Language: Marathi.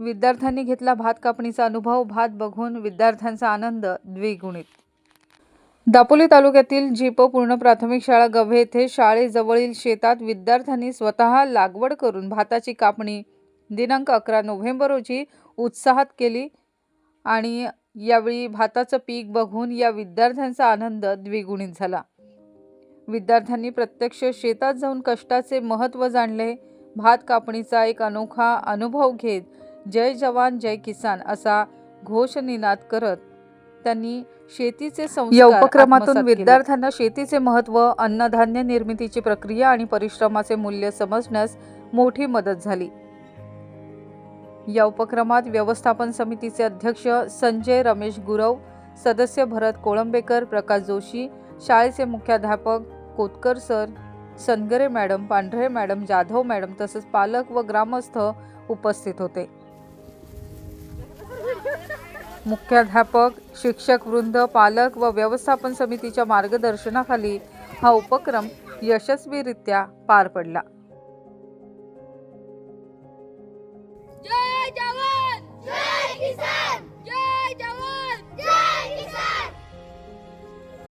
विद्यार्थ्यांनी घेतला भात कापणीचा अनुभव. भात बघून विद्यार्थ्यांचा आनंद द्विगुणित. दापोली तालुक्यातील जीपपूर्ण प्राथमिक शाळा गव्हे येथे शाळेजवळील शेतात विद्यार्थ्यांनी स्वतः लागवड करून भाताची कापणी दिनांक अकरा नोव्हेंबर रोजी उत्साहात केली आणि यावेळी भाताचं पीक बघून या विद्यार्थ्यांचा आनंद द्विगुणित झाला. विद्यार्थ्यांनी प्रत्यक्ष शेतात जाऊन कष्टाचे महत्त्व जाणले. भात कापणीचा एक अनोखा अनुभव घेत जय जवान जय किसान असा घोषनिनाद करत त्यांनी शेतीचे या उपक्रमातून विद्यार्थ्यांना शेतीचे महत्त्व अन्नधान्य निर्मितीची प्रक्रिया आणि परिश्रमाचे मूल्य समजण्यास मोठी मदत झाली. या उपक्रमात व्यवस्थापन समितीचे अध्यक्ष संजय रमेश गुरव सदस्य भरत कोळंबेकर प्रकाश जोशी शाळेचे मुख्याध्यापक Kotkar sir Sangare madam Pandhare madam Jadhav madam तसेच पालक व ग्रामस्थ उपस्थित होते. मुख्याध्यापक शिक्षक वृंद पालक व व्यवस्थापन समितीच्या मार्गदर्शनाखाली हा उपक्रम यशस्वीरित्या पार पडला.